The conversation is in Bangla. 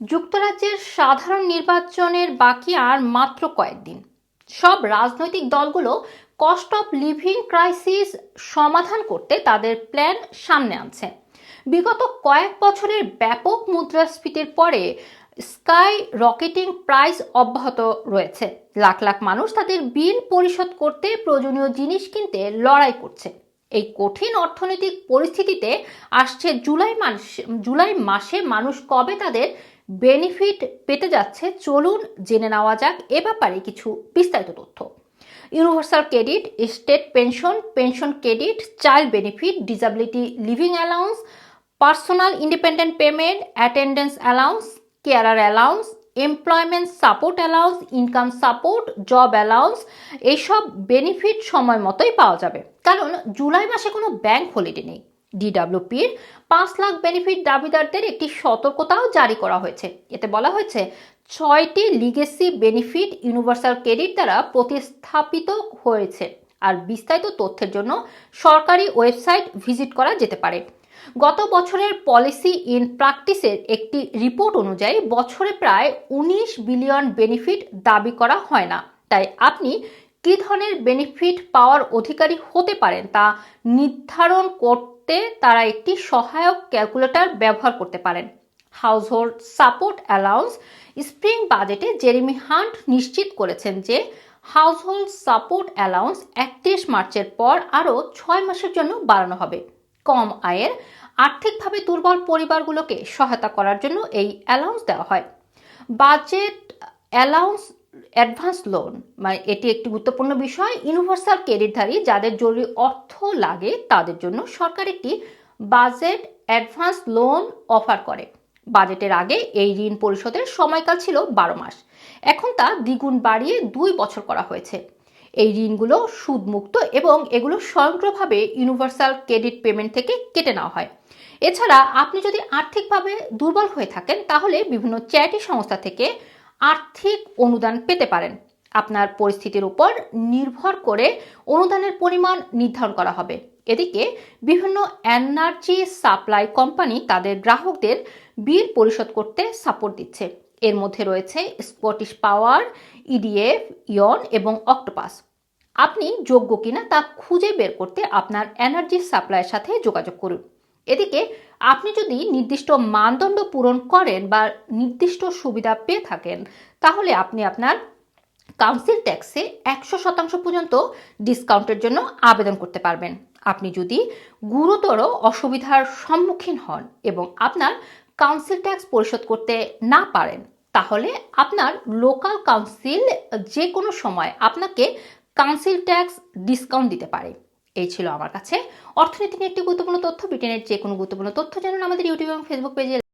যুক্তরাজ্যের সাধারণ নির্বাচনের বাকি আর মাত্র কয়েকদিন। সব রাজনৈতিক দলগুলো কস্ট অফ লিভিং ক্রাইসিস সমাধান করতে তাদের প্ল্যান সামনে আনছে। বিগত কয়েক বছরের ব্যাপক মুদ্রাস্ফীতির পরে স্কাই রকেটিং প্রাইস অব্যাহত রয়েছে। লাখ লাখ মানুষ তাদের বিল পরিশোধ করতে প্রয়োজনীয় জিনিস কিনতে লড়াই করছে। এই কঠিন অর্থনৈতিক পরিস্থিতিতে আসছে জুলাই মাস জুলাই মাসে মানুষ কবে তাদের বেনিফিট পেতে যাচ্ছে। চলুন জেনে নেওয়া যাক এ ব্যাপারে কিছু বিস্তারিত তথ্য। Universal credit, state pension pension credit, child benefit, disability living allowance, personal independent payment, attendance allowance, carer allowance, employment support allowance, income support, job allowance এইসব বেনিফিট সময় মতোই পাওয়া যাবে। কারণ জুলাই মাসে কোনো ব্যাংক হলিডে নেই। ডিডাব্লিউপির পাঁচ লাখ বেনিফিট দাবিদারদের একটি সতর্কতাও জারি করা হয়েছে। এতে বলা হয়েছে, ছয়টি লিগেসি বেনিফিট ইউনিভার্সাল ক্রেডিট দ্বারা প্রতিস্থাপিত হয়েছে আর বিস্তারিত তথ্যের জন্য সরকারি ওয়েবসাইট ভিজিট করা যেতে পারে। গত বছরের পলিসি ইন প্র্যাকটিসের একটি রিপোর্ট অনুযায়ী বছরে প্রায় উনিশ বিলিয়ন বেনিফিট দাবি করা হয় না। তাই আপনি কী ধরনের বেনিফিট পাওয়ার অধিকারী হতে পারেন তা নির্ধারণ করতে তারা একটি সহায়ক ক্যালকুলেটর ব্যবহার করতে পারেন। হাউসহোল্ড সাপোর্ট অ্যালাউন্স স্প্রিং বাজেটে জেরেমি হান্ট নিশ্চিত করেছেন যে হাউসহোল্ড সাপোর্ট অ্যালাউন্স একত্রিশ মার্চের পর আরও ছয় মাসের জন্য বাড়ানো হবে। কম আয়ের, আর্থিকভাবে দুর্বল পরিবারগুলোকে সহায়তা করার জন্য এই অ্যালাউন্স দেওয়া হয়। বাজেট অ্যালাউন্স অ্যাডভান্স লোন মানে এটি একটি গুরুত্বপূর্ণ বিষয়, ইউনিভার্সাল ক্রেডিটধারী যাদের জরুরি অর্থ লাগে তাদের জন্য সরকার একটি বাজেট অ্যাডভান্স লোন অফার করে। বাজেটের আগে এই ঋণ পরিশোধের সময়কাল ছিল বারো মাস। এখন তা দ্বিগুণ বাড়িয়ে দুই বছর করা হয়েছে। এই ঋণগুলো সুদমুক্ত এবং এগুলো স্বয়ংক্রিয়ভাবে ইউনিভার্সাল ক্রেডিট পেমেন্ট থেকে কেটে নেওয়া হয়। এছাড়া আপনি যদি আর্থিকভাবে দুর্বল হয়ে থাকেন, তাহলে বিভিন্ন চ্যারিটি সংস্থা থেকে আর্থিক অনুদান পেতে পারেন। আপনার পরিস্থিতির উপর নির্ভর করে অনুদানের পরিমাণ নির্ধারণ করা হবে। এদিকে বিভিন্ন এনার্জি সাপ্লাই কোম্পানি তাদের গ্রাহকদের বিল পরিশোধ করতে সাপোর্ট দিচ্ছে। এর মধ্যে রয়েছে স্কটিশ পাওয়ার ইডিএফ ইয়ন এবং অক্টোপাস। আপনি যোগ্য কিনা তা খুঁজে বের করতে আপনার এনার্জি সাপ্লাইয়ের সাথে যোগাযোগ করুন। এদিকে আপনি যদি নির্দিষ্ট মানদণ্ড পূরণ করেন বা নির্দিষ্ট সুবিধা পেয়ে থাকেন, তাহলে আপনি আপনার কাউন্সিল ট্যাক্সে একশো শতাংশ পর্যন্ত ডিসকাউন্টের জন্য আবেদন করতে পারবেন। আপনি যদি গুরুতর অসুবিধার সম্মুখীন হন এবং আপনার কাউন্সিল ট্যাক্স পরিশোধ করতে না পারেন, তাহলে আপনার লোকাল কাউন্সিল যে কোনো সময় আপনাকে কাউন্সিল ট্যাক্স ডিসকাউন্ট দিতে পারে। এই ছিল আমার কাছে। অর্থনীতি নিয়ে একটি গুরুত্বপূর্ণ তথ্য, ব্রিটেনের যে কোনো গুরুত্বপূর্ণ তথ্য জানুন আমাদের ইউটিউব এবং ফেসবুক পেজে